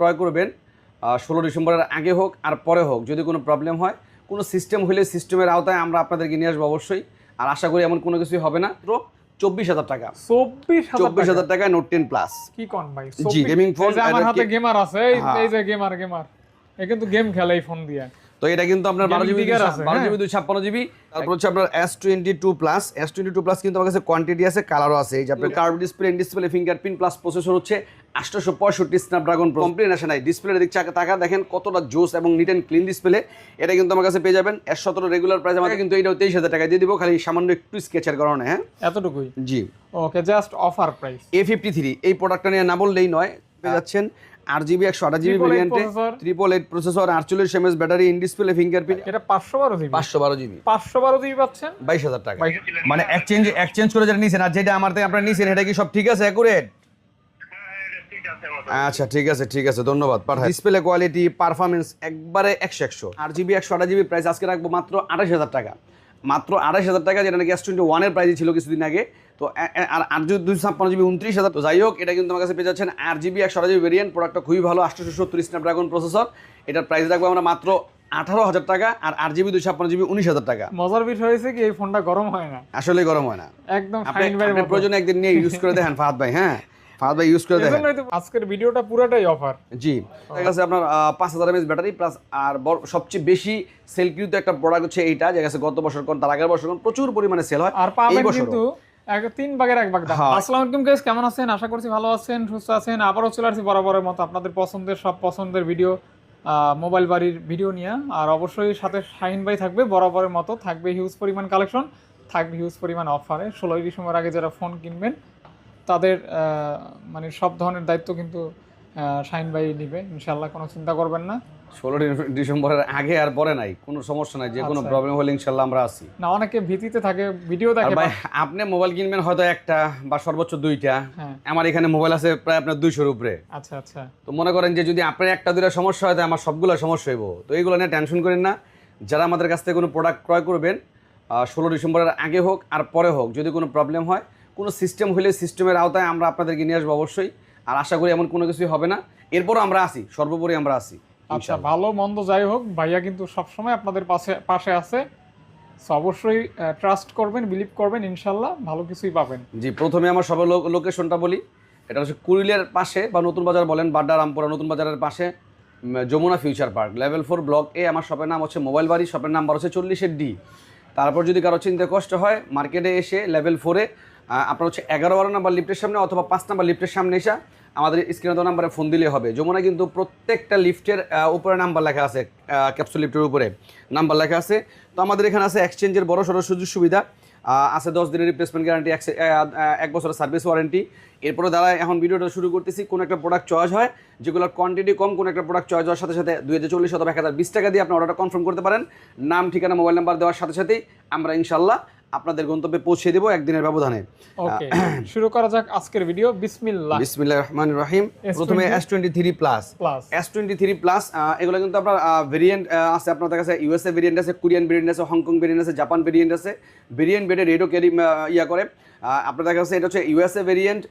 ক্রয় করবেন ষোলো ডিসেম্বরের আগে হোক আর পরে হোক যদি কোনো প্রবলেম হয় কোনো সিস্টেম হলে সিস্টেমের আওতায় আমরা আপনাদেরকে নিয়ে আসব অবশ্যই। আর আশা করি এমন কোনো কিছুই হবে না। তো চব্বিশ হাজার টাকা। চব্বিশ চব্বিশ হাজার টাকা। নোট টেন প্লাস কি কন ভাই? জি, 24 gaming phone, এই যে আমার হাতে গেমার আছে এই হ্যাঁ। এই যে গেমার গেমার এ কিন্তু গেম খেলে এই ফোন দিয়ে। তো এটা কিন্তু আপনার বারো জিবি বারো হ্যাঁ। জিবি দুই ছাপ্পান্ন জিবি। তারপর হচ্ছে আপনার S twenty two plus S twenty two plus কিন্তু আমার কাছে কোয়ান্টিটি আছে কালারও আছে। এই যে আপনার curve display display fingerprint plus processor হচ্ছে আটশোশো পঁয়ষট্টি স্ন্যাপড্রাগন কমপ্লেন আসে নাই ডিসপ্লের দিক চাকা তাকা দেখেন কতটা জোস এবং নিট অ্যান্ড ক্লিন ডিসপ্লে এটা কিন্তু আমার কাছে পেয়ে যাবেন এস সতেরো রেগুলার প্রাইস আমাকে কিন্তু এইটাও তেইশ হাজার টাকা দিয়ে দিব খালি সামান্য একটু স্কেচের কারণে হ্যাঁ। এতটুকুই? জি। Okay just offer price A fifty three এই প্রোডাক্টটা নিয়ে না বললেই নয় পেয়ে যাচ্ছেন আট জিবি একশো আঠাশ জিবি Triple eight ভেরিয়েন্টে ট্রিপল এইট প্রসেসর আটচল্লিশ MS battery in display fingerprint এটা পাঁচশো বারো জিবি। পাঁচশো বারো জিবি। পাঁচশো বারো জিবি পাচ্ছেন? বাইশ হাজার টাকা। মানে এক্সচেঞ্জ এক্সচেঞ্জ করে যেটা নিছেন আর যেটা আমার থেকে আপনারা নিছেন এটা কি সব ঠিক আছে অ্যাকুরেট আচ্ছা ঠিক আছে ঠিক আছে ধন্যবাদ পাঠাই ডিসপ্লে কোয়ালিটি পারফরমেন্স একবারে একশো একশো। আর জিবি একশো আঠাশ জিবি প্রাইস আজকে রাখব মাত্র আঠাশ হাজার টাকা। মাত্র আঠাশ হাজার টাকা যেটা নাকি এস টোয়েন্টি ওয়ানের ছিল কিছুদিন আগে। তো আর জিবি দুশো ছাপ্পান্ন জিবি উনত্রিশ হাজার তো যাই হোক এটা কিন্তু আমার কাছে পেয়ে যাচ্ছেন আট জিবি একশো আঠাশ জিবি ভেরিয়েন্ট প্রোডাক্টটা খুবই ভালো আটশোশো সত্তর স্ন্যাপড্রাগন প্রসেসর এটার প্রাইস রাখব আমরা মাত্র আঠারো হাজার টাকা আর আট জিবি দুশো ছাপ্পান্ন জিবি উনিশ হাজার টাকা। মজার বিষয় হয়েছে কি এই ফোনটা গরম হয় না। আসলে গরম হয় না। একদম প্রয়োজনে একদিন নিয়ে ইউজ করে দেখেন ফাহাদ ভাই হ্যাঁ? ফাহাদ ভাই ইউজ করে দেখেন। আজকের ভিডিওটা পুরোটাই অফার জি। দেখা যাচ্ছে আপনার পাঁচ হাজার এমএস ব্যাটারি প্লাস আর সবচেয়ে বেশি সেলকৃত একটা প্রোডাক্ট হচ্ছে এইটা যে গত বছর কোন তার আগের বছর কোন প্রচুর পরিমাণে সেল হয়। আর পাবেন কিন্তু তিন ভাগের এক ভাগ হ্যাঁ। আসসালামু আলাইকুম গাইস কেমন আছেন? আশা করছি ভালো আছেন সুস্থ আছেন। আবারও চলে আসছি বরাবরের মতো আপনাদের পছন্দের সব পছন্দের ভিডিও মোবাইল বাড়ির ভিডিও নিয়ে। আর অবশ্যই সাথে শাহিন ভাই থাকবে বরাবরের মতো থাকবে হিউজ পরিমাণ কালেকশন থাকবে হিউজ পরিমাণ অফারে ষোলোই ডিসেম্বর আগে যারা ফোন কিনবেন তাদের মানে সব ধরনের দায়িত্ব কিন্তু শাহিন ভাই নিবে। ইনশাল্লাহ কোনো চিন্তা করবেন না। ষোলো ডিসেম্বরের আগে আর পরে নাই কোনো সমস্যা নাই যে কোনো। প্রবলেম হলে ইনশাল্লাহ আমরা আছি। না অনেকে ভীতিতে থাকে ভিডিও দেখে ভাই আপনি মোবাইল কিনবেন হয়তো একটা বা সর্বোচ্চ দুইটা। হ্যাঁ। আমার এখানে মোবাইল আছে প্রায় আপনার দুইশোর উপরে। আচ্ছা আচ্ছা। তো মনে করেন যে যদি আপনার একটা দুইটা সমস্যা হয় আমার সবগুলো সমস্যা হইব। তো এইগুলো নিয়ে টেনশন করেন না। যারা আমাদের কাছ থেকে কোনো প্রোডাক্ট ক্রয় করবেন ষোলো ডিসেম্বরের আগে হোক আর পরে হোক যদি কোনো প্রবলেম হয় কোনো সিস্টেম হলে সিস্টেমের আওতায় আমরা আপনাদেরকে নিয়ে আসব অবশ্যই। আর আশা করি এমন কোনো কিছুই হবে না। এরপরও আমরা আসি সর্বোপরি আমরা আসি আচ্ছা ভালো মন্দ যাই হোক ভাইয়া কিন্তু সবসময় আপনাদের পাশে পাশে আছে। অবশ্যই ট্রাস্ট করবেন বিলিভ করবেন ইনশাল্লাহ ভালো কিছুই পাবেন। জি প্রথমে আমার সব লোকেশনটা বলি। এটা হচ্ছে কুড়িলের পাশে বা নতুন বাজার বলেন বাড্ডা রামপুরা নতুন বাজারের পাশে Jamuna future park level four block A আমার শপের নাম হচ্ছে মোবাইল বাড়ি শপের নাম্বার হচ্ছে চল্লিশের ডি তারপর যদি কারও চিনতে কষ্ট হয় মার্কেটে এসে লেভেল ফোরে আপনার হচ্ছে এগারো বারো নাম্বার লিফটের সামনে অথবা পাঁচ নাম্বার লিফটের সামনে এসে আমাদের স্ক্রিনে দেওয়া নাম্বারে ফোন দিলে হবে। যমুনা কিন্তু প্রত্যেকটা লিফটের উপরে নাম্বার লেখা আছে ক্যাপসুল লিফটের উপরে। নাম্বার লেখা আছে। তো আমাদের এখানে আছে এক্সচেঞ্জের বড় সড়ো সুযোগ সুবিধা। আছে দশ দিনের রিপ্লেসমেন্ট গ্যারান্টি এক বছরের সার্ভিস ওয়ারেন্টি এরপরে দ্বারা এখন ভিডিওটা শুরু করতেছি, কোনো একটা প্রোডাক্ট চয়েস হয়, যেগুলোর কোয়ান্টিটি কম, কোনো একটা প্রোডাক্ট চয়েস হওয়ার সাথে সাথে দুই হাজার চল্লিশ অথবা এক হাজার বিশ টাকা দিয়ে আপনি অর্ডারটা কনফার্ম করতে পারেন। নাম, ঠিকানা মোবাইল নাম্বার দেওয়ার সাথে সাথেই আমরা ইনশাল্লাহ আপনাদের গন্তব্যে পৌঁছে দেব একদিনের ব্যবধানে। শুরু করা যাক আজকের ভিডিও। বিসমিল্লাহ। বিসমিল্লাহ রহমান রহিম প্রথমে S twenty three plus S twenty three plus এগুলো কিন্তু আপনার ভেরিয়েন্ট আছে আপনাদের কাছে। ইউএসএ ভেরিয়েন্ট আছে কোরিয়ান ভেরিয়েন্ট আছে হংকং ভেরিয়েন্ট আছে জাপান ভেরিয়েন্ট আছে। ভেরিয়েন্ট বেডে রেডও ক্যারি ইয়া করে। আপনাদের কাছে এটা হচ্ছে ইউএসএ ভেরিয়েন্ট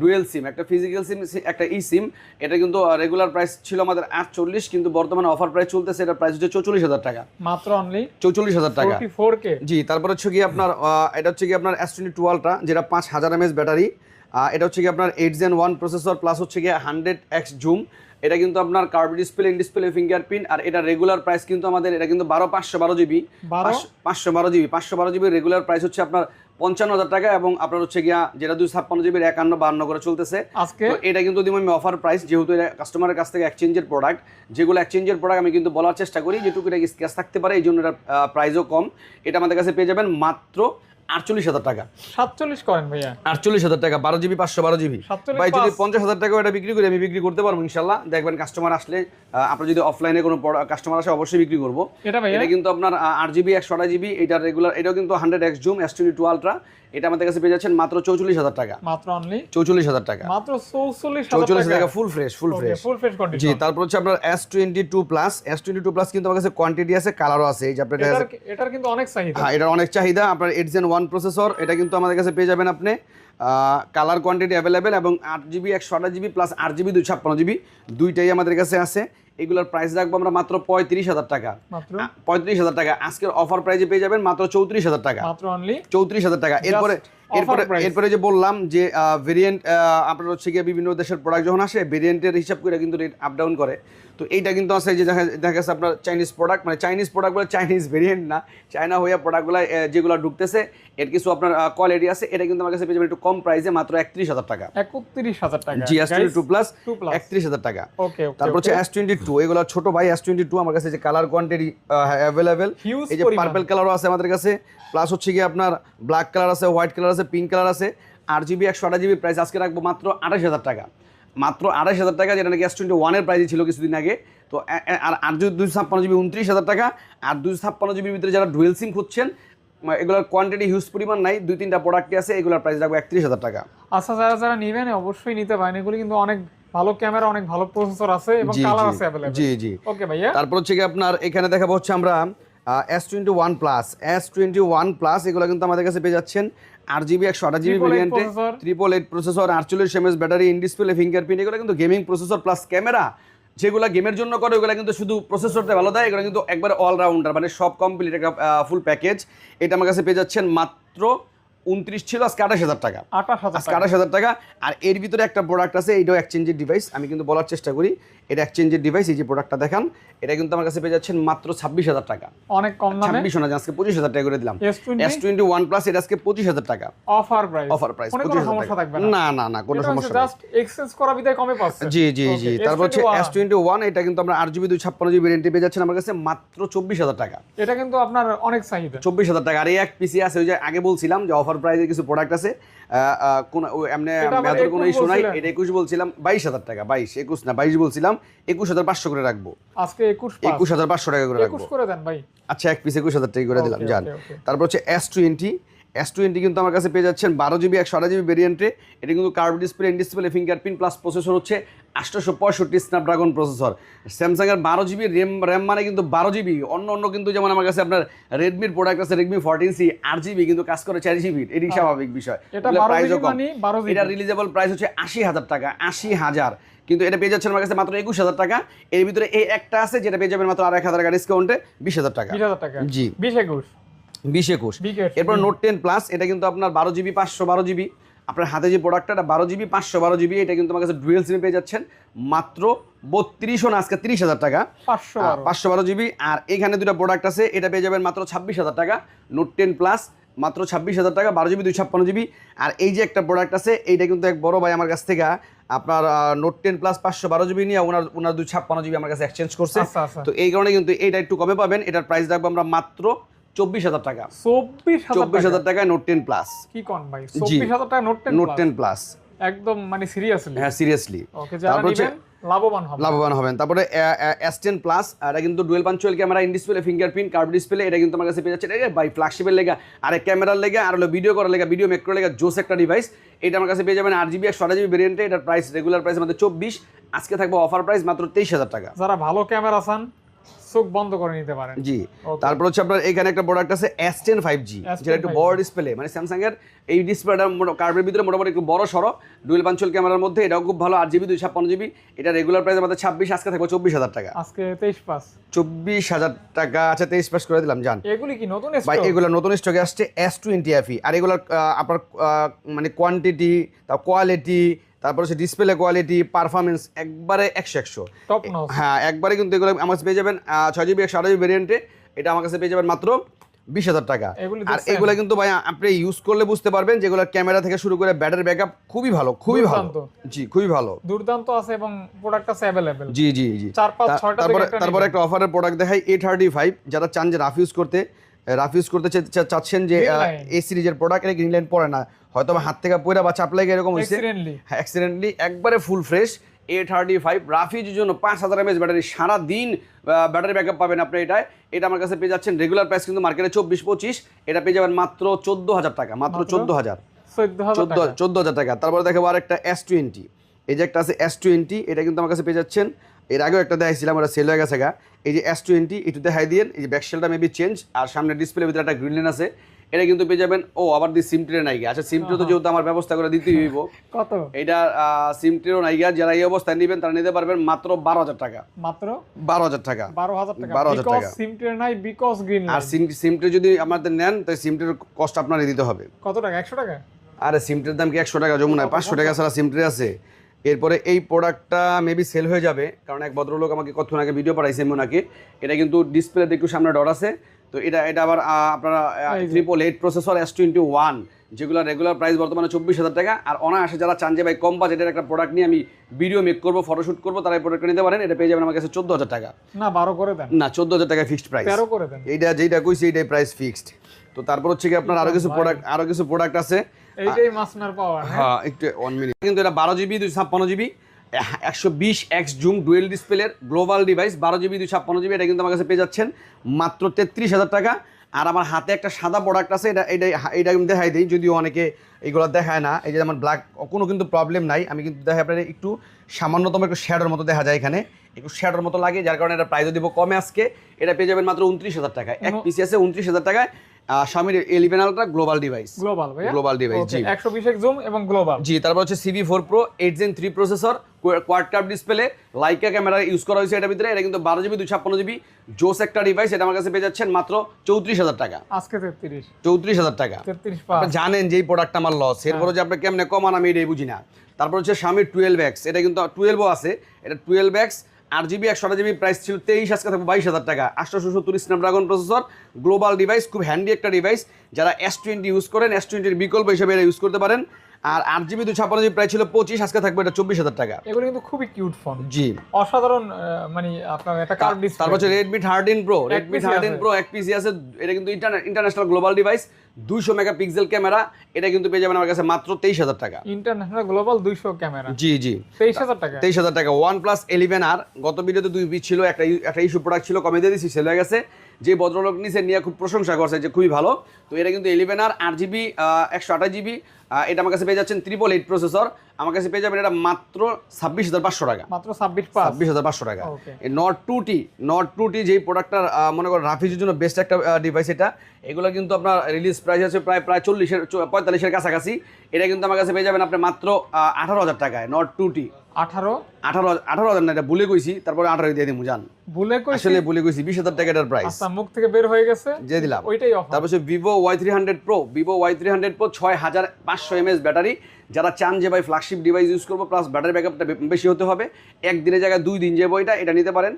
ডুয়েল সিম একটা ফিজিক্যাল সিম একটা ই সিম এটা কিন্তু রেগুলার প্রাইস ছিল আমাদের আটচল্লিশ কিন্তু বর্তমানে অফার প্রাইস চলতেছে এটা প্রাইস হচ্ছে চৌচল্লিশ হাজার টাকা। মাত্র অনলি চৌচল্লিশ হাজার টাকা। ফোর কে জি তারপর হচ্ছে কি আপনার এটা হচ্ছে কি আপনার এস টোয়েন্টি টুয়েলভটা যেটা পাঁচ হাজার এমএস ব্যাটারি। এটা হচ্ছে কি আপনার eight gen one processor plus হচ্ছে কি হান্ড্রেড এক্স জুম এটা কিন্তু আপনার কার্ভ ডিসপ্লে ডিসপ্লে ফিঙ্গারপ্রিন্ট আর এটা রেগুলার প্রাইস কিন্তু আমাদের এটা কিন্তু বারো পাঁচশো বারো জিবি পাঁচশো বারো জিবি পাঁচশো বারো জিবি রেগুলার প্রাইস হচ্ছে আপনার পঞ্চান্ন হাজার টাকা এবং আপনার হচ্ছে গিয়া যেটা দুই ছাপ্পান্ন জিবির একান্ন বান্ন করে চলতেছে। তো এটা কিন্তু দিব আমি অফার প্রাইস যেহেতু এটা কাস্টমারের কাছ থেকে এক্সচেঞ্জের প্রোডাক্ট যেগুলো এক্সচেঞ্জের প্রোডাক্ট আমি কিন্তু বলার চেষ্টা করি যেটুকু এটা স্ক্যাচ থাকতে পারে এই জন্য এটার প্রাইসও কম। এটা আমাদের কাছে পেয়ে যাবেন মাত্র আটচল্লিশ হাজার টাকা। সাতচল্লিশ করেন ভাইয়া। আটচল্লিশ হাজার টাকা বারো জিবি পাঁচশো বারো জিবি। ভাই যদি পঞ্চাশ হাজার টাকা এটা বিক্রি করি আমি বিক্রি করতে পারব ইনশাল্লাহ। দেখবেন কাস্টমার আসলে আপনার যদি অফলাইনে কোনো কাস্টমার আসে অবশ্যই বিক্রি করব। এটা কিন্তু আপনার আট জিবি একশো আড়াই জিবি এটা রেগুলার এটাও কিন্তু hundred X zoom S twenty two ultra এটা আমাদের কাছে পেয়ে যাচ্ছেন মাত্র চৌচল্লিশ হাজার টাকা। মাত্র অনলি চৌচল্লিশ হাজার টাকা। মাত্র চৌচল্লিশ চৌচল্লিশ টাকা full fresh full fresh full fresh জি তারপর হচ্ছে আপনার S twenty two plus S twenty two plus কিন্তু আমার কাছে কোয়ান্টিটি আছে কালারও আছে এই যে আপনার এটার কিন্তু অনেক চাহিদা। হ্যাঁ এটার অনেক চাহিদা। আপনার এইট জেন ওয়ান প্রসেসর এটা কিন্তু আমাদের কাছে পেয়ে যাবেন আপনি কালার কোয়ান্টিটি অ্যাভেলেবেল এবং আট জিবি একশো আঠাশ জিবি প্লাস আট জিবি দুই ছাপ্পান্ন জিবি দুইটাই আমাদের কাছে আছে। এগুলোর প্রাইস রাখব আমরা মাত্র পঁয়ত্রিশ হাজার টাকা। পঁয়ত্রিশ হাজার টাকা। আজকের অফার প্রাইজে পেয়ে যাবেন মাত্র চৌত্রিশ হাজার টাকা। চৌত্রিশ হাজার টাকা। এরপরে এরপরে এরপরে যে বললাম যে ভেরিয়েন্ট আপনার হচ্ছে গিয়ে বিভিন্ন দেশের প্রোডাক্ট যখন আসে ভেরিয়েন্টের হিসাব করে কিন্তু রেট আপ ডাউন করে। তো এইটা কিন্তু আছে যে দেখা দেখা যাচ্ছে আপনার চাইনিজ প্রোডাক্ট মানে চাইনিজ প্রোডাক্ট বলে চাইনিজ ভেরিয়েন্ট না। চায়না হইয়া প্রোডাক্টগুলো যেগুলো ঢুকতেছে এর কিছু আপনার কোয়ালিটি আছে। এটা কিন্তু আমার কাছে পেয়ে একটু কম প্রাইসে মাত্র একত্রিশ হাজার টাকা। একত্রিশ হাজার টাকা। জি এস টোয়েন্টি টু প্লাস একত্রিশ হাজার টাকা। ওকে তারপর হচ্ছে এস টোয়েন্টি টু এগুলো ছোট ভাই এস টোয়েন্টি টু আমার কাছে যে কালার কোয়ান্টিটি অ্যাভেলেবেল এই যে পার্পল কালারও আছে আমাদের কাছে। প্লাস হচ্ছে গিয়ে আপনার ব্ল্যাক কালার আছে হোয়াইট কালার আছে পিঙ্ক কালার আছে। আট জিবি একশো আঠাশ জিবি প্রাইস আজকে রাখব মাত্র আঠাশ হাজার টাকা। মাত্র আঠাশ হাজার টাকা যেটা নাকি এস টোয়েন্টি ওয়ানের প্রাইসই ছিল কিছুদিন আগে। তো আর আট জিবি দুশো ছাপ্পান্ন জিবি উনত্রিশ হাজার টাকা আর দুশো ছাপ্পান্ন জিবির ভিতরে যারা ডুয়েল সিম খুঁজছেন এগুলোর কোয়ান্টিটি হিউজ পরিমাণ নাই দুই তিনটা প্রোডাক্টই আছে এগুলোর প্রাইস রাখব একত্রিশ হাজার টাকা। আচ্ছা যারা যারা নিবেন অবশ্যই নিতে পারেন। এগুলি কিন্তু অনেক ভালো ক্যামেরা অনেক ভালো প্রসেসর আছে এবং কালার আছে জি জি। ওকে ভাইয়া। তারপর হচ্ছে কি আপনার এখানে দেখাবো হচ্ছে আমরা S twenty one plus S twenty one plus এগুলো কিন্তু আমাদের কাছে পেয়ে যাচ্ছেন আট জিবি একশো আঠাশ জিবি ভেরিয়েন্টে। ট্রিপল এইট প্রসেসর আটচল্লিশ MS battery in display fingerprint এগুলো কিন্তু গেমিং প্রসেসর প্লাস ক্যামেরা যেগুলো গেমের জন্য করে ওগুলো কিন্তু শুধু প্রসেসরটা ভালো দেয় এগুলো কিন্তু একবার অলরাউন্ডার মানে সব কমপ্লিট একটা ফুল প্যাকেজ এটা আমার কাছে পেয়ে যাচ্ছেন মাত্র উনত্রিশ ছিল আজকে আঠাশ হাজার টাকা। আঠাশ হাজার আজকে আঠাশ হাজার টাকা। আর এর ভিতরে একটা প্রোডাক্ট আছে এইটাও এক্সচেঞ্জের ডিভাইস আমি কিন্তু বলার চেষ্টা করি এটা এক্সচেঞ্জের ডিভাইস এই যে প্রোডাক্টটা দেখান এটা কিন্তু আমার কাছে পেয়ে যাচ্ছেন মাত্র ছাব্বিশ হাজার টাকা। অনেক কম ছাব্বিশ না আজকে পঁচিশ হাজার টাকা করে দিলাম। এস টোয়েন্টি ওয়ান প্লাস এটা আজকে পঁচিশ হাজার টাকা। অফার প্রাইস অফার প্রাইস পঁচিশ হাজার না। না না না কোনো সমস্যা জাস্ট এক্সচেঞ্জ করা বিদায় কমে পাচ্ছে। জি জি জি। তারপর হচ্ছে এস টোয়েন্টি ওয়ান এটা কিন্তু আমরা আট জিবি দুই ছাপ্পান্ন জিবি রেন্টে পেয়ে যাচ্ছেন আমার কাছে মাত্র চব্বিশ হাজার টাকা। এটা কিন্তু আপনার অনেক চাহিদা। চব্বিশ হাজার টাকা। আর এই এক পিসি আছে ওই যে আগে বলছিলাম যে অফার প্রাইসে কিছু প্রোডাক্ট আছে। কোন এমনি মেয়াদের কোনো ইস্যু নাই। এটা একুশ বলছিলাম বাইশ হাজার টাকা বাইশ একুশ না বাইশ বলছিলাম একুশ হাজার পাঁচশো করে রাখব। আজকে একুশ একুশ হাজার পাঁচশো টাকা করে রাখব। করে দেন ভাই। আচ্ছা এক পিস একুশ হাজার টাকা করে দিলাম যান. তারপর হচ্ছে এস টোয়েন্টি এস টোয়েন্টি কিন্তু আমার কাছে পেয়ে যাচ্ছেন বারো জিবি একশো আঠাশ জিবি ভেরিয়েন্টে এটা কিন্তু curve display in display fingerprint plus processor হচ্ছে আটশোশো পঁয়ষট্টি স্ন্যাপড্রাগন প্রসেসর স্যামসাংয়ের বারো জিবি র্যাম র্যাম মানে কিন্তু বারো জিবি অন্য অন্য কিন্তু যেমন আমার কাছে আপনার রেডমির প্রোডাক্ট আছে রেডমি ফোরটিন সি আট জিবি কিন্তু কাজ করে চার জিবি এটি স্বাভাবিক বিষয়। এটা এগুলোর 12 price ও GB কম। মানে 12 GB এটা রিলিজেবল প্রাইস হচ্ছে আশি হাজার টাকা আশি হাজার। কিন্তু এটা পেয়ে যাচ্ছেন আমার কাছে মাত্র একুশ হাজার টাকা। এর ভিতরে এই একটা আছে যেটা পেয়ে যাবেন মাত্র আর এক হাজার টাকা ডিসকাউন্টে বিশ হাজার টাকা। বিশ হাজার টাকা। জি। বিশ একুশ। বিশ একুশ। এরপর নোট টেন প্লাস এটা কিন্তু আপনার বারো জিবি পাঁচশো বারো জিবি আপনার হাতে যে প্রোডাক্টটা বারো জিবি পাঁচশো বারো জিবি এটা কিন্তু আমার কাছে ডুয়েল সিমে পেয়ে যাচ্ছেন। মাত্র বত্রিশশো না আজকে তিরিশ হাজার টাকা। পাঁচশো পাঁচশো বারো জিবি আর এখানে দুটো প্রোডাক্ট আছে এটা পেয়ে যাবেন মাত্র ছাব্বিশ হাজার টাকা। নোট টেন প্লাস মাত্র ছাব্বিশ হাজার টাকা বারো জিবি দুই ছাপ্পান্ন জিবি আর এই যে একটা প্রোডাক্ট আছে এইটা কিন্তু এক বড় ভাই আমার কাছ থেকে আপনার নোট টেন প্লাস পাঁচশো বারো জিবি নিয়ে ওনার ওনার দুই ছাপ্পান্ন জিবি আমার কাছে এক্সচেঞ্জ করছে। আচ্ছা আচ্ছা। তো এই কারণে কিন্তু এইটা একটু কমে পাবেন। এটার প্রাইস রাখব আমরা মাত্র চব্বিশ হাজার টাকা। চব্বিশ হাজার টাকায় নোট টেন প্লাস কি কন ভাই? চব্বিশ হাজার টাকা note ten note ten plus একদম মানে সিরিয়াসলি হ্যাঁ সিরিয়াসলি তারপর হচ্ছে- লাভবান হবে লাভবান হবেন। তারপরে এস টেন প্লাস এটা কিন্তু dual punctual camera in display fingerprint curve display এটা কিন্তু আমার কাছে পেয়ে যাচ্ছে এটা বাই ফ্ল্যাগশিপের লেগা আর ক্যামেরার লেগা আর হলো ভিডিও করার লেগা ভিডিও মেক করার লেগা জোস একটা ডিভাইস এটা আমার কাছে পেয়ে যাবেন আট জিবি একশো জিবি ভেরিয়েন্টে এটার প্রাইস রেগুলার প্রাইস আমাদের চব্বিশ। আজকে থাকবে অফার প্রাইস মাত্র তেইশ হাজার টাকা। যারা ভালো ক্যামেরা চান চোখ বন্ধ করে নিতে পারেন। জি তারপর হচ্ছে আপনার এখানে একটা প্রোডাক্ট আছে S ten five G S10 যেটা একটু বড় ডিসপ্লে মানে স্যামসাং এর এই ডিসপ্লেটা কার্ভের ভিতরে মোটামুটি একটু বড় সড়ো ডুয়েল পাঞ্চুয়াল ক্যামেরার মধ্যে এটাও খুব ভালো আট জিবি দুই ছাপ্পান্ন জিবি এটা রেগুলার প্রাইস আমাদের ছাব্বিশ আজকে থাকবে চব্বিশ হাজার টাকা। আজকে তেইশ পাস। চব্বিশ হাজার টাকা আচ্ছা তেইশ পাস করে দিলাম জান এগুলি কি নতুন ভাই এগুলো নতুন স্টকে আসছে এস টোয়েন্টি এফি আর এগুলোর আহ, আপনার মানে কোয়ান্টিটি তার কোয়ালিটি তারপর হচ্ছে ডিসপ্লে কোয়ালিটি পারফরমেন্স একবারে একশো একশো। হ্যাঁ একবারে কিন্তু এগুলো আমার কাছে পেয়ে যাবেন ছয় জিবি একশো আট জিবি ভেরিয়েন্টে এটা আমার কাছে পেয়ে যাবেন মাত্র বিশ হাজার টাকা। আর এগুলো কিন্তু ভাই আপনি ইউজ করলে বুঝতে পারবেন যেগুলো ক্যামেরা থেকে শুরু করে ব্যাটারি ব্যাকআপ খুবই ভালো খুবই ভালো। জি খুবই ভালো। দুর্দান্ত আছে এবং প্রোডাক্ট আছে অ্যাভেলেবেল জি জি জি। চার, পাঁচ, ছয়টা তারপরে তারপরে একটা অফারের প্রোডাক্ট দেখাই এ থার্টি ফাইভ যারা চান যে রাফ ইউজ করতে রাফ ইউজ করতে চাচ্ছেন যে। এই সিরিজের প্রোডাক্ট এটা গ্রিন লাইন পড়ে না। হয়তো হাত থেকে পয়রা বা চাপ লেগে এরকম হয়েছে অ্যাক্সিডেন্টলি একবারে full fresh A thirty five রাফিজের জন্য পাঁচ হাজার এমএস ব্যাটারি সারা দিন ব্যাটারি ব্যাকআপ পাবেন আপনি এটায় এটা আমার কাছে পেয়ে যাচ্ছেন রেগুলার প্রাইস কিন্তু মার্কেটে চব্বিশ পঁচিশ এটা পেয়ে যাবেন মাত্র চোদ্দ হাজার টাকা মাত্র? চোদ্দ হাজার। চোদ্দ হাজার চোদ্দ টাকা। হাজার টাকা। তারপরে দেখাবো আর একটা এস টোয়েন্টি এই যে একটা আছে এস টোয়েন্টি এটা কিন্তু আমার কাছে পেয়ে যাচ্ছেন এর আগেও একটা দেখাইছিলাম ওটা সেল হয়ে গেছে গা। এই যে এস টোয়েন্টি একটু দেখাই দিন এই যে ব্যাকশেলটা মেবি চেঞ্জ আর সামনে ডিসপ্লের ভিতরে একটা গ্রিন লাইন আছে। এটা কিন্তু পেয়ে যাবেন ও আবার দি সিমট্রে নাইগা আচ্ছা সিমট্রে তো যেহেতু আমার ব্যবস্থা করে দিতেই হইব। কত? এটা সিমট্রেও নাইগা যারা এই অবস্থায় নেবেন তারা নিতে পারবেন মাত্র বারো হাজার টাকা। মাত্র? বারো হাজার টাকা। বারো হাজার টাকা। 12,000 বিকজ টাকা। সিমটের নাই বিকজ গ্রিন আর সিম সিম সিমট্রে যদি আমাদের নেন তাই সিমট্রের কষ্ট আপনারই দিতে হবে। কত টাকা? একশো টাকা? আরে সিমট্রের দাম কি একশো টাকা? যমুনায় পাঁচশো টাকা ছাড়া সিমট্রে আছে। এরপরে এই প্রোডাক্টটা মেবি সেল হয়ে যাবে কারণ এক ভদ্রলোক আমাকে কতক্ষণ আগে ভিডিও পাঠাইছে ওনাকে এটা কিন্তু ডিসপ্লেতে একটু সামনে ডট আছে। তো এটা এটা আবার আপনারা triple eight processor S twenty one যেগুলো রেগুলার প্রাইস বর্তমানে চব্বিশ হাজার টাকা। আর অনায়াসে যারা চান যে ভাই কম বাজেটের একটা প্রোডাক্ট নিয়ে আমি ভিডিও মেক করব ফটোশুট করব তারা এই প্রোডাক্টটা নিতে পারেন। এটা পেয়ে যাবেন আমার কাছে চোদ্দ হাজার টাকা। না বারো করে দেন। না চোদ্দ হাজার টাকা ফিক্সড প্রাইস তেরো করে দেন। এইটা যেইটা কইছি এইটাই প্রাইস ফিক্সড তো তারপর হচ্ছে কি আপনার আরও কিছু প্রোডাক্ট আরও কিছু প্রোডাক্ট আছে। এইটাই মাসনার পাওয়ার হ্যাঁ? একটু ওয়ান মিনিট কিন্তু এটা বারো জিবি দুশো ছাপ্পান্ন জিবি একশো বিশ এক্স জুম ডুয়েল ডিসপ্লের গ্লোবাল ডিভাইস বারো জিবি দুশো ছাপ্পান্ন জিবি এটা কিন্তু আমার কাছে পেয়ে যাচ্ছেন মাত্র তেত্রিশ হাজার টাকা। আর আমার হাতে একটা সাদা প্রোডাক্ট আছে এটা এটা এটা আমি দেখাই দিই যদিও অনেকে এইগুলো দেখায় না। এই যে আমার ব্ল্যাক কোনো কিন্তু প্রবলেম নাই। আমি কিন্তু দেখাই আপনার একটু সামান্যতম একটু শ্যাডোর মতো দেখা যায় এখানে। একটু শ্যাডোর মতো লাগে যার কারণে এটা প্রাইস দিব কমে আজকে। এটা পেয়ে যাবেন মাত্র উনত্রিশ হাজার টাকায়। এক পিসি আছে উনত্রিশ হাজার টাকায়। স্বামীর eleven ultra global device global Global device, জি। একশো বিশ জুম এবং গ্লোবাল জি তারপর হচ্ছে Civi four pro eight gen three processor quad display Leica camera use করা হয়েছে এটার ভিতরে। এটা কিন্তু বারো জিবি দুই ছাপ্পান্ন জিবি জোস একটা ডিভাইস এটা আমার কাছে পেয়ে যাচ্ছেন মাত্র চৌত্রিশ হাজার টাকা। আজকে তেত্রিশ। চৌত্রিশ হাজার টাকা। জানেন যে এই প্রোডাক্টটা আমার লস এরপরে যে আপনি কেমনে কমান আমি এটাই বুঝি না। তারপর হচ্ছে স্বামীর টুয়েলভ এক্স এটা কিন্তু টুয়েলভও আছে। এটা টুয়েলভ এক্স আট জিবি একশো জিবি প্রাইস ছিল তেইশ, আজকে থাকবে বাইশ হাজার টাকা। আটশোশো সত্তর স্ন্যাপড্রাগন প্রসেসর গ্লোবাল ডিভাইস খুব হ্যান্ডি একটা ডিভাইস যারা এস টোয়েন্টি ইউজ করেন এস টোয়েন্টির বিকল্প হিসেবে এটা ইউজ করতে পারেন। আর আট জিবি দু ছাপ্পান্ন জিবি প্রাইস ছিল পঁচিশ আজকে থাকবে এটা চব্বিশ হাজার টাকা। এগুলো কিন্তু খুবই কিউট ফোন। জি। অসাধারণ মানে আপনার একটা কার্ভ ডিসপ্লে তারপর হচ্ছে Redmi thirteen pro Redmi thirteen pro এক পিসি আছে এটা কিন্তু ইন্টারন্যাশনাল গ্লোবাল ডিভাইস দুইশো মেগাপিক্সেল ক্যামেরা এটা কিন্তু পেয়ে যাবেন আমার কাছে মাত্র তেইশ হাজার টাকা। ইন্টারন্যাশনাল গ্লোবাল দুইশো ক্যামেরা জি জি। তেইশ হাজার টাকা। তেইশ হাজার টাকা। ওয়ান প্লাস ইলেভেন আর গত ভিডিওতে দুই পিস ছিল একটা একটা ইস্যু প্রোডাক্ট ছিল কমে দিয়ে দিচ্ছি সেল হয়ে গেছে। যে ভদ্রলোক নিচে নিয়ে খুব প্রশংসা করছে যে খুবই ভালো। তো এটা কিন্তু ইলেভেন আর আট জিবি একশো আঠাশ জিবি এটা আমার কাছে পেয়ে যাচ্ছেন ত্রিপল এইট প্রসেসর আমার কাছে পেয়ে যাবেন এটা মাত্র ছাব্বিশ হাজার পাঁচশো টাকা। মাত্র ছাব্বিশ ছাব্বিশ হাজার পাঁচশো টাকা. Note two T note two T যেই প্রোডাক্টটার মনে করেন রাফিজের জন্য বেস্ট একটা ডিভাইস এটা এগুলো কিন্তু আপনার রিলিজ প্রাইস আছে প্রায় প্রায় চল্লিশের পঁয়তাল্লিশের কাছাকাছি। এটা কিন্তু আমার কাছে পেয়ে যাবেন আপনি মাত্র আঠারো হাজার টাকায় নট টু টি আঠারো? আঠারো আঠারো হাজার না এটা ভুলে কইছি তারপরে আঠারো দিয়ে দিমু জান। ভুলে কইছি? আসলে ভুলে কইছি বিশ হাজার টাকা এটার প্রাইস আচ্ছা মুখ থেকে বের হয়ে গেছে? দিয়ে দিলাম। ওইটাই অফার তারপর Vivo Y three hundred pro Vivo Y three hundred pro ছয় হাজার পাঁচশো এমএস ব্যাটারি। যারা চান যে ভাই ফ্ল্যাগশিপ ডিভাইস ইউজ করব প্লাস ব্যাটারি ব্যাকআপটা বেশি হতে হবে একদিনের জায়গায় দুই দিন যে বইটা এটা নিতে পারেন।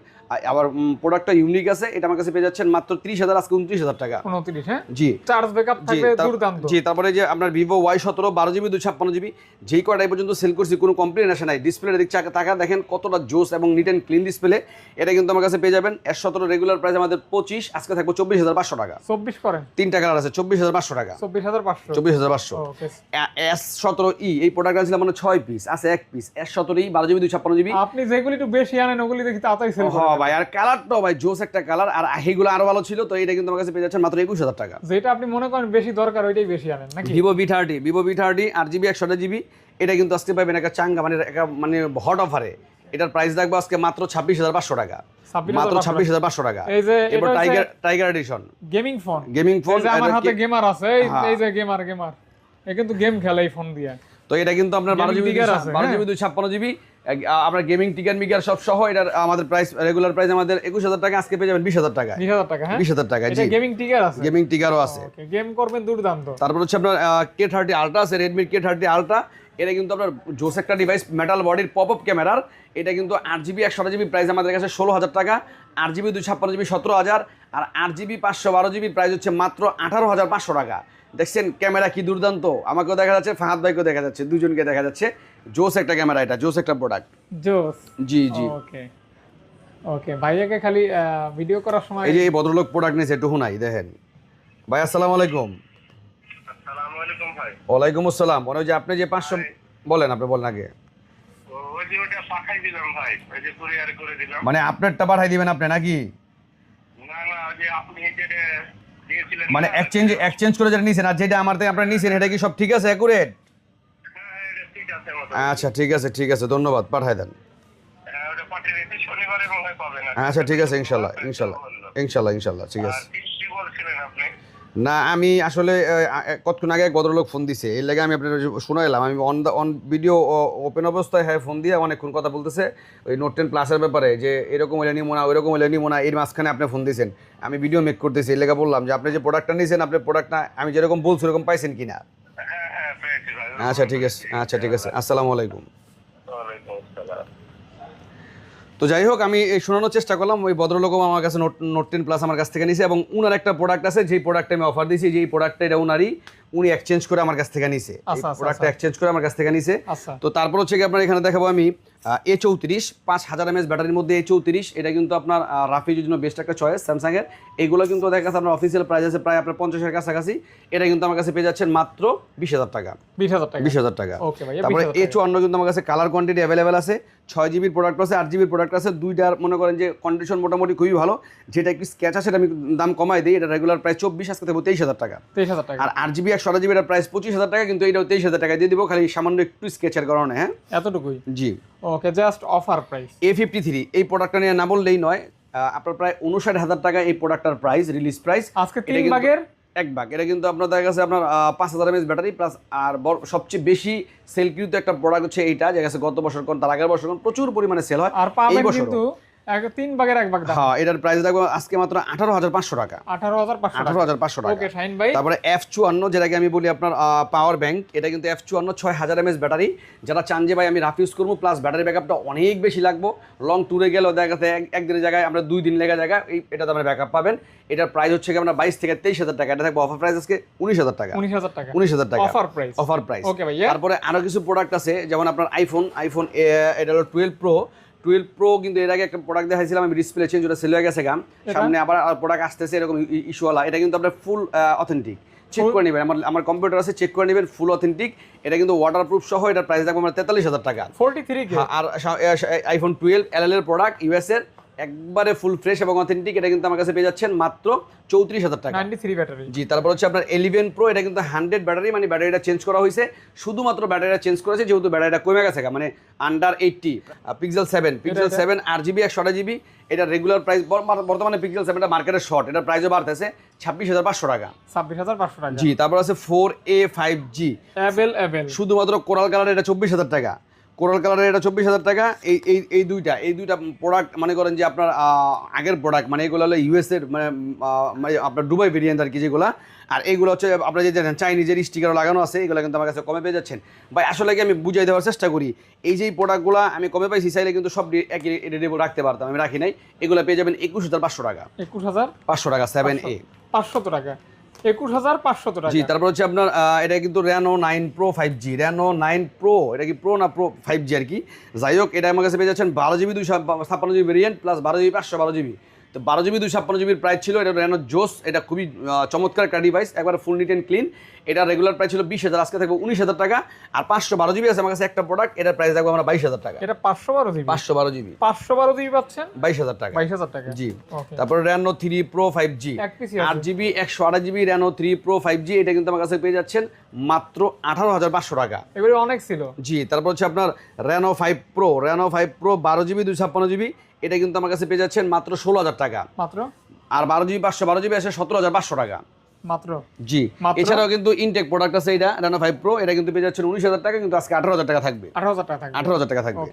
আবার প্রোডাক্টটা ইউনিক আছে এটা আমার কাছে পেয়ে যাচ্ছেন মাত্র ত্রিশ হাজার আজকে উনত্রিশ হাজার টাকা। হ্যাঁ? জি। চার্জ ব্যাকআপ জি তারপরে যে আপনার ভিভো ওয়াই সতেরো বারো জিবি দুই ছাপ্পান্ন জিবি যেই কয়টা এই পর্যন্ত সেল করছি কোনো কমপ্লেন আসে নাই। ডিসপ্লে দিক তাকা দেখেন কতটা জোস এবং নিট অ্যান্ড ক্লিন ডিসপ্লে এটা কিন্তু আমার কাছে পেয়ে যাবেন। এস সতেরো রেগুলার প্রাইস আমাদের পঁচিশ আজকে থাকব চব্বিশ হাজার পাঁচশো টাকা। চব্বিশ করেন তিনটা কালার আছে চব্বিশ হাজার পাঁচশো টাকা। চব্বিশ হাজার পাঁচশো। চব্বিশ হাজার পাঁচশো। এস সতেরো ই এই প্রোডাক্ট মানে ছয় পিস আছে এক পিস বারো জিবি দুই ছাপ্পান্ন জিবি। আপনি যেগুলি একটু বেশি আনেন ওগুলি দেখি তাড়াতাড়ি সেল হ্যাঁ ভাই আর কালারটাও ভাই জোস একটা কালার আর এইগুলো আরও ভালো ছিল তো এটা কিন্তু আমার কাছে পেয়ে যাচ্ছেন মাত্র একুশ হাজার টাকা। যেটা আপনি মনে করেন বেশি দরকার ওইটাই বেশি আনেন নাকি? Vivo V thirty Vivo V thirty আট জিবি একশো জিবি এটা কিন্তু আজকে পাবেন একটা চাঙ্গা মানে একটা মানে হট অফারে এটার প্রাইস দেখব আজকে মাত্র ছাব্বিশ হাজার পাঁচশো টাকা। মাত্র ছাব্বিশ হাজার পাঁচশো টাকা। এই যে এরপর tiger tiger edition gaming phone gaming phone আমার হাতে গেমার আছে হ্যাঁ। এই যে গেমার গেমার এ কিন্তু গেম খেলে এই ফোন দিয়ে। তো এটা কিন্তু আপনার বারো জিবি বারো হ্যাঁ। জিবি দুই ছাপ্পান্ন জিবি। আপনার গেমিং টিকার মিকার সব সহ এটার আমাদের প্রাইস রেগুলার প্রাইস আমাদের একুশ হাজার টাকা আজকে পেয়ে যাবেন বিশ হাজার টাকা বিশ হাজার টাকা হ্যাঁ? বিশ হাজার টাকা জি। গেমিং টিকার আছে। গেমিং টিকারও আছে। গেম করবেন দুর্দান্ত। তারপর হচ্ছে আপনার কে থার্টি আলট্রা আছে রেডমির কে থার্টি আলট্রা এটা কিন্তু আপনার জোস একটা ডিভাইস মেটাল বডির পপ আপ ক্যামেরার এটা কিন্তু আট জিবি একশো জিবি প্রাইস আমাদের কাছে ষোলো হাজার টাকা। আট জিবি দুই ছাপ্পান্ন জিবি সতেরো হাজার আর আট জিবি পাঁচশো বারো জিবি প্রাইস হচ্ছে মাত্র আঠারো হাজার পাঁচশো টাকা। দেখছেন ক্যামেরা কি দুর্দান্ত। আমাকেও দেখা যাচ্ছে ফাহাদ ভাইকেও দেখা যাচ্ছে দুজনকে দেখা যাচ্ছে। জোস একটা ক্যামেরা এটা জোস একটা প্রোডাক্ট জোস? জি জি। ওকে। ওকে ভাইয়াকে খালি ভিডিও করার সময় এই যে এই ভদ্রলোক প্রোডাক্ট নিয়েছে একটু নাই দেখেন। ভাই আসসালামু আলাইকুম। ওয়ালাইকুম আসসালাম। মনে হয় যে আপনি যে পাঁচশো বলেন আপনি বলেন আগে। মানে আপনারটা পাঠাই দিবেন আপনি নাকি? মানে এক্সচেঞ্জ এক্সচেঞ্জ করে যেটা নিছেন আর যেটা আমার থেকে আপনারা নিছেন এটা কি সব ঠিক আছে অ্যাকুরেট হ্যাঁ, আচ্ছা ঠিক আছে ঠিক আছে ধন্যবাদ পাঠাই দেন। হ্যাঁ। আচ্ছা ঠিক আছে ইনশাল্লাহ ইনশাল্লাহ ইনশাল্লাহ ইনশাল্লাহ ঠিক আছে কি কি বলছিলেন আপনি না আমি আসলে কতক্ষণ আগে এক ভদ্রলোক ফোন দিছে। এর লাগে আমি আপনার শোনা এলাম। আমি on the on video open অবস্থায় হ্যাঁ ফোন দিয়ে অনেকক্ষণ কথা বলতেছে। ওই নোট টেন প্লাসের ব্যাপারে যে এরকম হলে নিমো না ওইরকম হলে নিমো না এর মাঝখানে আপনি ফোন দিয়েছেন আমি ভিডিও মেক করতেছি এর লেগে বললাম যে আপনি যে প্রোডাক্টটা নিয়েছেন আপনার প্রোডাক্টটা আমি যেরকম বলছি ওরকম পাইছেন কিনা? হ্যাঁ হ্যাঁ ভাই। আচ্ছা ঠিক আছে আচ্ছা ঠিক আছে। আসসালামু আলাইকুম। তো যাই হোক আমি এই শোনানোর চেষ্টা করলাম, ওই ভদ্রলোকও আমার কাছে নোট নোট টেন প্লাস আমার কাছ থেকে নিয়েছে এবং উনার একটা প্রোডাক্ট আছে, যেই প্রোডাক্টটা আমি অফার দিয়েছি, যেই প্রোডাক্টটা এটা উনারই। উনি এক্সচেঞ্জ করে আমার কাছ থেকে নিছে। আচ্ছা, আচ্ছা, প্রোডাক্টটা এক্সচেঞ্জ করে আমার কাছ থেকে নিছে। আচ্ছা। তো তারপর হচ্ছে কি আপনার এখানে দেখাবো আমি এ চৌত্রিশ পাঁচ হাজার এমএস ব্যাটারির মধ্যে এ চৌত্রিশ এটা কিন্তু আপনার আহ, রাফিজের জন্য বেস্ট একটা চয়েস স্যামসাংয়ের এগুলো কিন্তু দেখা যাচ্ছে আপনার অফিসিয়াল প্রাইস আছে প্রায় আপনার পঞ্চাশের কাছাকাছি। এটা কিন্তু আমার কাছে পেয়ে যাচ্ছেন মাত্র বিশ হাজার টাকা। বিশ হাজার টাকা। বিশ হাজার টাকা। তারপরে এ চুয়ান্ন কিন্তু আমার কাছে কালার কোয়ান্টিটি অ্যাভেলেবেল আছে। ছয় জিবির প্রোডাক্ট আছে আট জিবির প্রোডাক্ট আছে। দুইটার মনে করেন যে কন্ডিশন মোটামুটি খুবই ভালো। যেটা একটু স্ক্যাচ আছে সেটা আমি দাম কমাই দিই। এটা রেগুলার প্রায় চব্বিশ আজকে দেবো তেইশ হাজার টাকা। তেইশ হাজার টাকা। আর আট জিবি একশো আট জিবির প্রাইস পঁচিশ হাজার টাকা কিন্তু এইটাও তেইশ হাজার টাকা দিয়ে দিব। খালি সামান্য একটু স্কেচের কারণে হ্যাঁ? এতটুকুই? জি। ওকে জাস্ট অফার প্রাইস এ ফিফটি থ্রি এই প্রোডাক্টটা নিয়ে না বললেই নয়। আপনার প্রায় উনষাট হাজার টাকা এই প্রোডাক্টটার প্রাইস রিলিজ প্রাইস আজকে তিন ভাগের এক ভাগ এটা কিন্তু আপনার দেখা গেছে আপনার পাঁচ হাজার এমএস ব্যাটারি প্লাস আর সবচেয়ে বেশি সেল কিন্তু একটা প্রোডাক্ট হচ্ছে এইটা। যে গত বছর কোন তার আগের বছর কোন প্রচুর পরিমাণে সেল হয়। আর এই। কিন্তু তিন ভাগের এক ভাগ হ্যাঁ এটার প্রাইস দেখব আজকে মাত্র আঠারো হাজার পাঁচশো টাকা। আঠারো হাজার পাঁচশো আঠারো হাজার পাঁচশো টাকা। ওকে শাইন ভাই। তারপরে এফ চুয়ান্ন যেটাকে আমি বলি আপনার পাওয়ার ব্যাংক এটা কিন্তু এফ চুয়ান্ন ছয় হাজার এমএস ব্যাটারি যারা চান যে ভাই আমি রাফ ইউজ করব প্লাস ব্যাটারি ব্যাকআপটা অনেক বেশি লাগবো। লং ট্যুরে গেলেও দেখা যাচ্ছে একদিনের জায়গায় আমরা দুই দিন লেগে জায়গায় এই এটাতে আমরা ব্যাকআপ পাবেন। এটার প্রাইস হচ্ছে আমরা বাইশ থেকে তেইশ হাজার টাকা। এটা থাকবে অফার প্রাইস আজকে উনিশ হাজার টাকা। উনিশ হাজার টাকা। উনিশ হাজার টাকা। Offer price offer price okay তারপরে আরও কিছু প্রোডাক্ট আছে যেমন আপনার আইফোন আইফোন এটা হলো টুয়েলভ প্রো টুয়েলভ প্রো কিন্তু এর আগে একটা প্রোডাক্ট দেখাইছিলাম আমি ডিসপ্লে চেঞ্জ ওটা সেল হয়ে গেছে গাম সামনে আবার প্রোডাক্ট আসতেছে এরকম ইস্যুওয়ালা এটা কিন্তু আপনার ফুল অথেন্টিক চেক করে নেবেন। আমার আমার কম্পিউটার আছে চেক করে নেবেন ফুল অথেন্টিক এটা কিন্তু ওয়াটার প্রুফ সহ এটার প্রাইস থাকবে আমার তেতাল্লিশ হাজার টাকা। ফোরটি থ্রি হ্যাঁ, আর আইফোন টুয়েলভ এল এল এর প্রোডাক্ট ইউএস এর। একবারে ফুল ফ্রেশ এবং অথেন্টিক এটা কিন্তু আমার কাছে পেয়ে যাচ্ছেন মাত্র চৌত্রিশ হাজার টাকা। থ্রি ব্যাটারি জি তারপর হচ্ছে আপনার এলিভেন প্রো এটা কিন্তু হান্ড্রেড ব্যাটারি মানে ব্যাটারিটা চেঞ্জ করা হয়েছে। শুধুমাত্র ব্যাটারিটা চেঞ্জ করেছে যেহেতু ব্যাটারিটা কমে গেছে মানে under eighty Pixel seven Pixel seven আট জিবি একশো জিবি এটা রেগুলার প্রাইস বর্তমানে পিক্সেল সেভেনটা মার্কেটের শর্ট এটার প্রাইসও বাড়তেছে ছাব্বিশ হাজার পাঁচশো টাকা। ছাব্বিশ হাজার পাঁচশো টাকা। জি তারপর আছে ফোর এ ফাইভ জি শুধুমাত্র কোরাল কালার এটা চব্বিশ হাজার টাকা। কোরাল কালারের এটা চব্বিশ হাজার টাকা। এই এই এই দুইটা এই দুইটা প্রোডাক্ট মনে করেন যে আপনার আগের প্রোডাক্ট মানে এগুলো হলো ইউএসের মানে মানে আপনার দুবাই ভেরিয়েন্ট আর কি যেগুলো। আর এইগুলো হচ্ছে আপনার যে জানেন চাইনিজের স্টিকার লাগানো আছে এগুলো কিন্তু আমার কাছে কমে পেয়ে যাচ্ছেন। ভাই আসলে কি আমি বুঝাই দেওয়ার চেষ্টা করি এই যে প্রোডাক্টগুলো আমি কমে পাইছি চাইলে কিন্তু সব একই রেডেবল রাখতে পারতাম আমি রাখি নাই। এগুলো পেয়ে যাবেন একুশ হাজার পাঁচশো টাকা। একুশ হাজার পাঁচশো টাকা সেভেন এ পাঁচশত টাকা। টাকা। জি, তারপর হচ্ছে আপনার এটা কিন্তু Reno nine pro five G Reno nine pro এটা কি প্রো না প্রো ফাইভ জি আর কি? যাই হোক, এটা আমার কাছে পেয়ে যাচ্ছেন বারো জিবি দুইশো ছাপ্পান্ন জিবি ভেরিয়েন্ট প্লাস বারো জিবি পাঁচশো বারো জিবি। তো বারো জিবি দুই ছাপ্পান্ন জিবির প্রাইস ছিল এটা র্যানো জোস এটা খুবই চমৎকার একটা ডিভাইস একবার ফুল নিট অ্যান্ড ক্লিন এটা রেগুলার প্রাইস ছিল বিশ হাজার আজকে থাকবে উনিশ হাজার টাকা। আর পাঁচশো বারো জিবি আছে আমার কাছে একটা প্রোডাক্ট এটার প্রাইস থাকবে আমরা বাইশ হাজার টাকা। এটা পাঁচশো বারো জিবি? পাঁচশো বারো জিবি। পাঁচশো বারো জিবি পাচ্ছেন? বাইশ হাজার টাকা। বাইশ হাজার টাকা। জি। তারপরে Reno three pro five G আট জিবি একশো আঠাশ GB Reno three pro five G এটা কিন্তু আমার কাছে পেয়ে যাচ্ছেন মাত্র আঠারো হাজার পাঁচশো টাকা। এগুলি অনেক ছিল। জি তারপর হচ্ছে আপনার Reno five pro Reno five pro বারো জিবি দুই ছাপ্পান্ন জিবি। এটা কিন্তু আমার কাছে পেয়ে যাচ্ছেন মাত্র ষোলো হাজার টাকা। মাত্র? আর বারো জিবি পাঁচশো বারো জিবি আছে সতেরো হাজার পাঁচশো টাকা। মাত্র? জি। এছাড়াও কিন্তু ইনটেক প্রোডাক্ট আছে এটা রানা ফাইভ প্রো এটা কিন্তু পেয়ে যাচ্ছেন উনিশ হাজার টাকা কিন্তু আজকে আঠারো হাজার টাকা থাকবে। আঠারো হাজার টাকা থাকবে। আঠারো হাজার টাকা থাকবে।